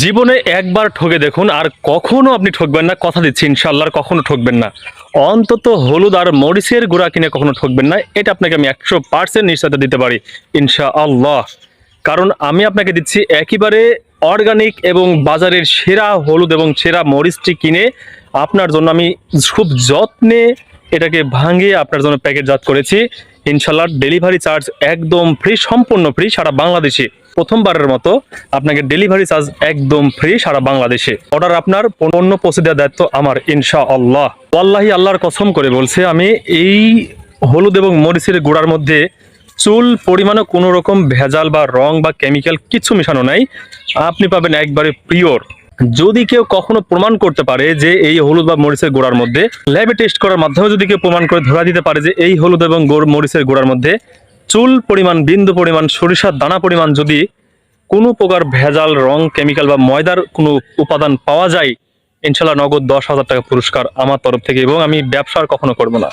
জীবনে একবার ঠকে দেখুন, আর কখনো আপনি ঠকবেন না। কথা দিচ্ছি ইনশাল্লাহ কখনো ঠকবেন না। অন্তত হলুদ আর মরিচের গুঁড়া কিনে কখনো ঠকবেন না, এটা আপনাকে আমি একশো পার্সেন্ট নিশ্চয়তা দিতে পারি ইনশা আল্লাহ কারণ আমি আপনাকে দিচ্ছি একেবারে অর্গানিক এবং বাজারের সেরা হলুদ এবং সেরা মরিচটি কিনে, আপনার জন্য আমি খুব যত্নে এটাকে ভাঙিয়ে আপনার জন্য প্যাকেটজাত করেছি। ইনশাল্লাহ ডেলিভারি চার্জ একদম ফ্রি সম্পূর্ণ ফ্রি সারা বাংলাদেশে। প্রথমবারের মতো আপনাকে ডেলিভারি চার্জ একদম ফ্রি সারা বাংলাদেশে। অর্ডার আপনার পণ্য পৌঁছে দেওয়ার দায়িত্ব আমার ইনশা আল্লাহ আল্লাহি আল্লাহর কসম করে বলছে, আমি এই হলুদ এবং মরিচের গুঁড়ার মধ্যে চুল পরিমাণে কোনো রকম ভেজাল বা রং বা কেমিক্যাল কিছু মেশানো নাই। আপনি পাবেন একবারে পিওর যদি কেউ কখনো প্রমাণ করতে পারে যে এই হলুদ বা মরিচের গোড়ার মধ্যে ল্যাবে টেস্ট করার মাধ্যমে যদি কেউ প্রমাণ করে, ধরা দিতে পারে যে এই হলুদ এবং মরিচের গোড়ার মধ্যে চুল পরিমাণ, বিন্দু পরিমাণ, সরিষার দানা পরিমাণ যদি কোনো প্রকার ভেজাল, রং কেমিক্যাল বা ময়দার কোনো উপাদান পাওয়া যায়, ইনশাল্লাহ নগদ দশ হাজার টাকা পুরস্কার আমার তরফ থেকে এবং আমি ব্যবসার কখনো করব না।